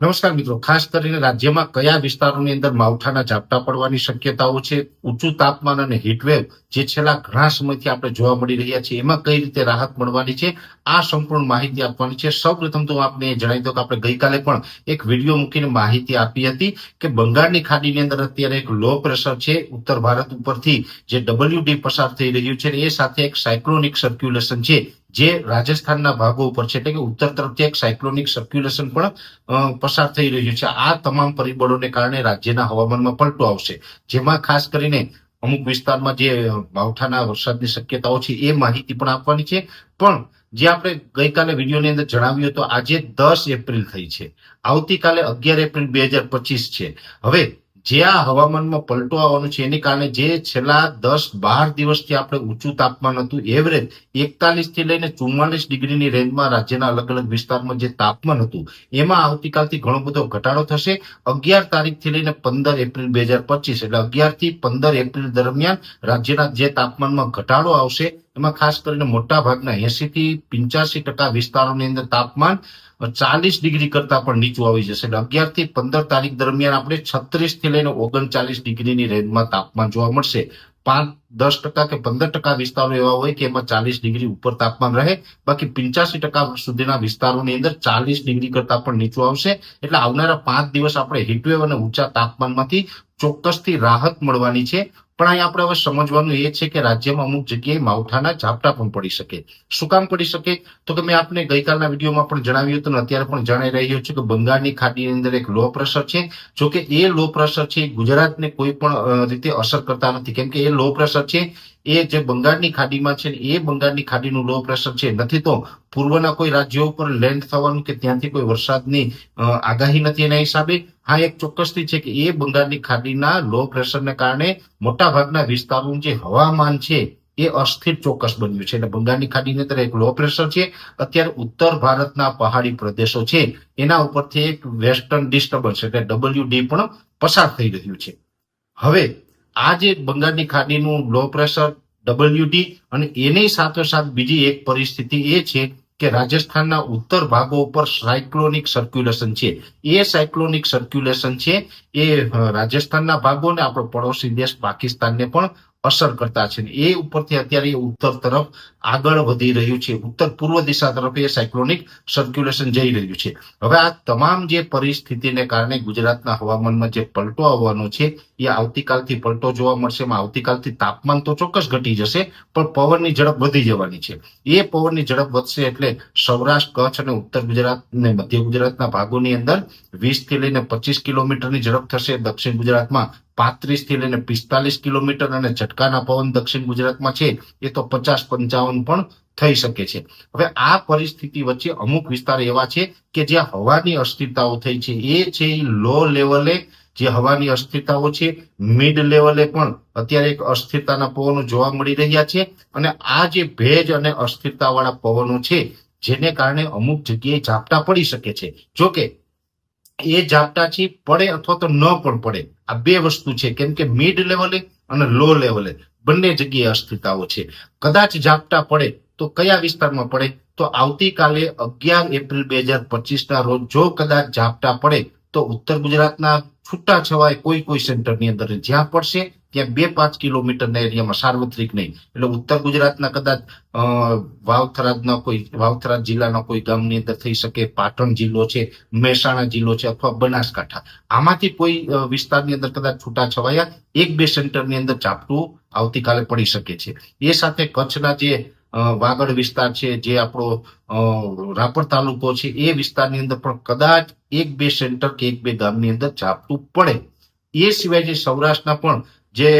નમસ્કાર મિત્રો. ખાસ કરીને રાજ્યમાં કયા વિસ્તારોની અંદર માવઠાના ઝાપટા પડવાની શક્યતાઓ છે, ઊંચું તાપમાન અને હીટવેવ જે છેલ્લા ઘણા સમયથી આપણે જોવા મળી રહ્યા છે એમાં કઈ રીતે રાહત મળવાની છે, આ સંપૂર્ણ માહિતી આપવાની છે. સૌપ્રથમ તો આપને જણાવી દઉં કે આપણે ગઈકાલે પણ એક વીડિયો મૂકીને માહિતી આપી હતી કે બંગાળની ખાડીની અંદર અત્યારે એક લો પ્રેશર છે, ઉત્તર ભારત ઉપરથી જે ડબલ્યુડી પસાર થઈ રહ્યું છે એ સાથે એક સાયક્લોનિક સર્ક્યુલેશન છે જે રાજસ્થાનના ભાગો ઉપર છે, એટલે કે ઉત્તર તરફથી એક સાયક્લોનિક સર્ક્યુલેશન પણ પસાર થઈ રહ્યું છે. આ તમામ પરિબળોને કારણે રાજ્યના હવામાનમાં પલટો આવશે. જેમાં ખાસ કરીને અમુક વિસ્તારમાં જે માવઠાના વરસાદની શક્યતાઓ છે, એ માહિતી પણ આપવાની છે. પણ જે આપણે ગઈકાલે વિડીયોની અંદર જણાવ્યું હતું, આજે દસ એપ્રિલ થઈ છે. આવતીકાલે અગિયાર એપ્રિલ બે હજાર પચીસ છે. હવે જે આ હવામાનમાં પલટો આવવાનું છે, એને કારણે જે છેલ્લા દસ બાર દિવસથી આપણે ઊંચું તાપમાન હતું એવરેજ એકતાલીસથી લઈને ચુમ્માલીસ ડિગ્રીની રેન્જમાં રાજ્યના અલગ અલગ વિસ્તારમાં જે તાપમાન હતું, એમાં આવતીકાલથી ઘણો બધો ઘટાડો થશે. અગિયાર તારીખથી લઈને પંદર એપ્રિલ બે હજાર પચીસ, એટલે અગિયારથી પંદર એપ્રિલ દરમિયાન રાજ્યના જે તાપમાનમાં ઘટાડો આવશે એમાં ખાસ કરીને મોટા ભાગના એસી થી પિંચાસી ટકા વિસ્તારોની અંદર તાપમાન ચાલીસ ડિગ્રી કરતા પણ નીચું આવી જશે. અગિયારથી પંદર તારીખ દરમિયાન આપણે છત્રીસથી લઈને ઓગણચાલીસ ડિગ્રીની રેન્જમાં તાપમાન જોવા મળશે. પાંચ, દસ ટકા કે પંદર ટકા વિસ્તારો એવા હોય કે એમાં ચાલીસ ડિગ્રી ઉપર તાપમાન રહે. બાકી પિંચાસી ટકા સુધીના વિસ્તારોની અંદર ચાલીસ ડિગ્રી કરતા પણ નીચું આવશે. એટલે આવનારા પાંચ દિવસ આપણે હીટવેવ અને ઊંચા તાપમાનમાંથી ચોક્કસથી રાહત મળવાની છે. પણ અહીં આપણે હવે સમજવાનું એ છે કે રાજ્યમાં અમુક જગ્યાએ માવઠાના ઝાપટા પણ પડી શકે. શું કામ પડી શકે? તો કે મેં આપને ગઈકાલના વિડીયોમાં પણ જણાવ્યું હતું અત્યારે પણ જણાઈ રહ્યો છું કે બંગાળની ખાડીની અંદર એક લો પ્રેશર છે. જો કે એ લો પ્રેશર છે ગુજરાતને કોઈ પણ રીતે અસર કરતા નથી. કેમ કે એ લો પ્રેશર છે એ જે બંગાળની ખાડીમાં છે એ બંગાળની ખાડીનું લો પ્રેશર છે. નથી તો પૂર્વના કોઈ રાજ્યો ઉપર લેન્ડ થવાનું કે ત્યાંથી કોઈ વરસાદની આગાહી નથી એના હિસાબે. હા એક ચોક્કસથી છે કે એ બંગાળની ખાડીના લો પ્રેશરને કારણે મોટા ભાગના વિસ્તારોનું જે હવામાન છે એ અસ્થિર ચોક્કસ બન્યું છે. એટલે બંગાળની ખાડીની અંદર એક લો પ્રેશર છે. અત્યારે ઉત્તર ભારતના પહાડી પ્રદેશો છે. એના ઉપરથી એક વેસ્ટર્ન ડિસ્ટર્બન્સ એટલે ડબલ્યુ ડી પણ પસાર થઈ રહ્યું છે. હવે આ જે બંગાળની ખાડીનું લો પ્રેશર ડબલ્યુ ડી અને એની સાથોસાથ બીજી એક પરિસ્થિતિ એ છે કે રાજસ્થાનના ઉત્તર ભાગો ઉપર સાયક્લોનિક સર્ક્યુલેશન છે. એ સાયક્લોનિક સર્ક્યુલેશન છે એ રાજસ્થાનના ભાગોને આપણો પડોશી દેશ પાકિસ્તાનને પણ અસર કરતા છે એ ઉપરથી અત્યારે ઉત્તર તરફ આગળ વધી રહ્યું છે. ઉત્તર પૂર્વ દિશા તરફ એ સાયક્લોનિક સર્ક્યુલેશન જઈ રહ્યું છે. હવે આ તમામ જે પરિસ્થિતિને કારણે ગુજરાતના હવામાનમાં જે પલટો આવવાનો છે, એ આવતીકાલથી પલટો જોવા મળશે, એમાં આવતીકાલથી તાપમાન તો ચોક્કસ ઘટી જશે, પણ પવનની ઝડપ વધી જવાની છે. એ પવનની ઝડપ વધશે એટલે સૌરાષ્ટ્ર, કચ્છ અને ઉત્તર ગુજરાત અને મધ્ય ગુજરાતના ભાગોની અંદર વીસથી લઈને પચીસ કિલોમીટરની ઝડપ થશે. દક્ષિણ ગુજરાતમાં પાંત્રીસથી લઈને પિસ્તાલીસ કિલોમીટર અને ઝટકાના પવન દક્ષિણ ગુજરાતમાં છે, એ તો પચાસ પંચાવન પણ થઈ શકે છે. હવે આ પરિસ્થિતિ વચ્ચે અમુક વિસ્તાર એવા છે કે જ્યાં હવાની અસ્થિરતાઓ થઈ છે. એ છે લો લેવલે જે હવાની અસ્થિરતાઓ છે મિડ લેવલે પણ અત્યારે એક અસ્થિરતાના પવનો જોવા મળી રહ્યા છે અને આ જે ભેજ અને અસ્થિરતા વાળા પવનો છે, જેને કારણે અમુક જગ્યાએ ઝાપટા પડી શકે છે. જોકે એ ઝાપટા પડે અથવા તો ન પણ પડે. આ બે વસ્તુ છે. કેમ કે મિડ લેવલે અને લો લેવલે બંને જગ્યાએ અસ્થિરતાઓ છે. કદાચ ઝાપટા પડે તો કયા વિસ્તારમાં પડે? તો આવતીકાલે અગિયાર એપ્રિલ બે હજાર પચીસ ના રોજ જો કદાચ ઝાપટા પડે તો ઉત્તર ગુજરાતના છૂટા છવાય કોઈ કોઈ સેન્ટરની અંદર જ્યાં પડશે ત્યાં બે પાંચ કિલોમીટરના એરિયામાં, સાર્વત્રિક નહીં. એટલે ઉત્તર ગુજરાતના કદાચ વાવથરાજના કોઈ, વાવથરાજ જિલ્લાના કોઈ ગામની અંદર થઈ શકે, પાટણ જિલ્લો છે, મહેસાણા જિલ્લો છે અથવા બનાસકાંઠા. આમાંથી કોઈ વિસ્તારની અંદર કદાચ છૂટા છવાયા એક બે સેન્ટરની અંદર ચાપટું આવતીકાલે પડી શકે છે. એ સાથે કચ્છના જે વાગડ વિસ્તાર છે, જે આપણો રાપર તાલુકો છે, એ વિસ્તારની અંદર પણ કદાચ એક બે સેન્ટર કે એક બે ગામની અંદર ઝાપટું પડે. એ સિવાય જે સૌરાષ્ટ્રના પણ જે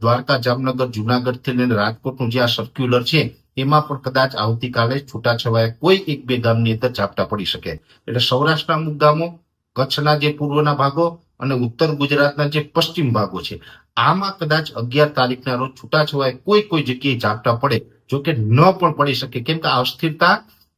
દ્વારકા, જામનગર, જુનાગઢથી લઈને રાજકોટનું જે આ સર્ક્યુલર છે, એમાં પણ કદાચ આવતીકાલે છૂટાછવાયા કોઈ એક બે ગામની અંદર ઝાપટા પડી શકે. એટલે સૌરાષ્ટ્રના અમુક ગામો કચ્છના જે પૂર્વના ભાગો અને ઉત્તર ગુજરાતના જે પશ્ચિમ ભાગો છે, આમાં કદાચ અગિયાર તારીખના રોજ છૂટાછવાયા કોઈ કોઈ જગ્યાએ ઝાપટા પડે જો કે ન પણ પડી શકે. કેમ કે આ અસ્થિરતા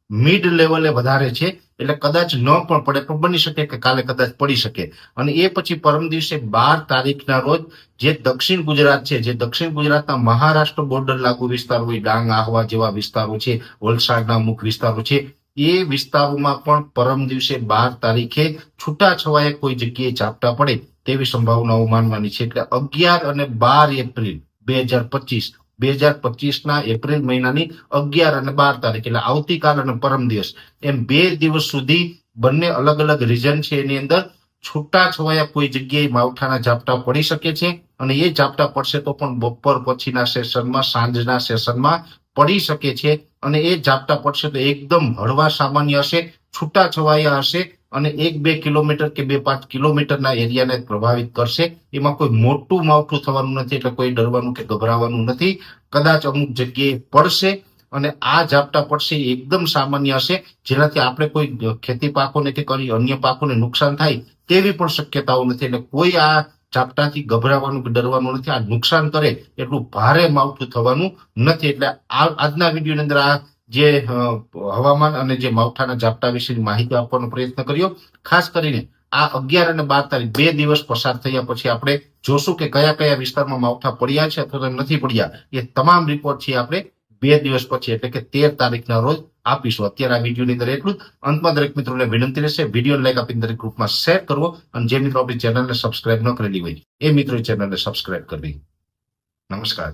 મિડ લેવલે વધારે છે, એટલે કદાચ ન પણ પડે પણ બની શકે કે કાલે કદાચ પડી શકે. અને એ પછી પરમ દિવસે બાર તારીખના રોજ જે દક્ષિણ ગુજરાત છે, જે દક્ષિણ ગુજરાતના મહારાષ્ટ્ર બોર્ડર લાગુ વિસ્તાર હોય, ડાંગ, આહવા જેવા વિસ્તારો છે, વલસાડના અમુક વિસ્તારો છે, એ વિસ્તારોમાં પણ પરમ દિવસે બાર તારીખે છૂટાછવાયા કોઈ જગ્યાએ ઝાપટા પડે તેવી સંભાવનાઓ માનવાની છે. એટલે અગિયાર અને બાર એપ્રિલ બે હજાર પચીસ બે હજાર પચીસના એપ્રિલ મહિનાની અગિયાર અને બાર તારીખ, એટલે આવતીકાલ અને પરમ દિવસ એમ બે દિવસ સુધી બંને અલગ અલગ રીઝન છે, એની અંદર છૂટા છવાયા કોઈ જગ્યાએ માવઠાના ઝાપટા પડી શકે છે અને એ ઝાપટા પડશે તો પણ બપોર પછીના સેશનમાં સાંજના સેશનમાં પડી શકે છે અને એ ઝાપટા પડશે તો એકદમ હળવા સામાન્ય હશે છૂટા છવાયા હશે અને એક, બે કિલોમીટર કે બે, પાંચ કિલોમીટરના એરિયાને પ્રભાવિત કરશે. એમાં કોઈ મોટું માવઠું થવાનું નથી, એટલે કોઈ ડરવાનું કે ગભરાવાનું નથી. કદાચ અમુક જગ્યાએ પડશે અને આ ઝાપટા પડશે એકદમ સામાન્ય હશે. જેનાથી આપણે કોઈ ખેતી પાકોને કે કોઈ અન્ય પાકોને નુકસાન થાય તેવી પણ શક્યતાઓ નથી. એટલે કોઈ આ ઝાપટાથી ગભરાવાનું કે ડરવાનું નથી. આ નુકસાન કરે એટલું ભારે માવઠું થવાનું નથી. એટલે આજના વિડીયોની અંદર આ જે હવામાન અને જે માવઠાના ઝાપટા વિશેની માહિતી આપવાનો પ્રયત્ન કર્યો. ખાસ કરીને આ અગિયાર અને બાર તારીખ, બે દિવસ પસાર થયા પછી આપણે જોશું કે કયા કયા વિસ્તારમાં માવઠા પડ્યા છે અથવા નથી પડ્યા. એ તમામ રિપોર્ટ છે આપણે બે દિવસ પછી, એટલે કે તેર તારીખના રોજ આપીશું. અત્યારે આ વિડીયોની અંદર એટલું જ. અંતમાં દરેક મિત્રોને વિનંતી રહેશે, વીડિયો લાઈક આપીને દરેક ગ્રુપમાં શેર કરવો અને જે મિત્રો આપણી ચેનલને સબસ્ક્રાઇબ ન કરેલી હોય, એ મિત્રો ચેનલને સબસ્ક્રાઇબ કરવી નમસ્કાર.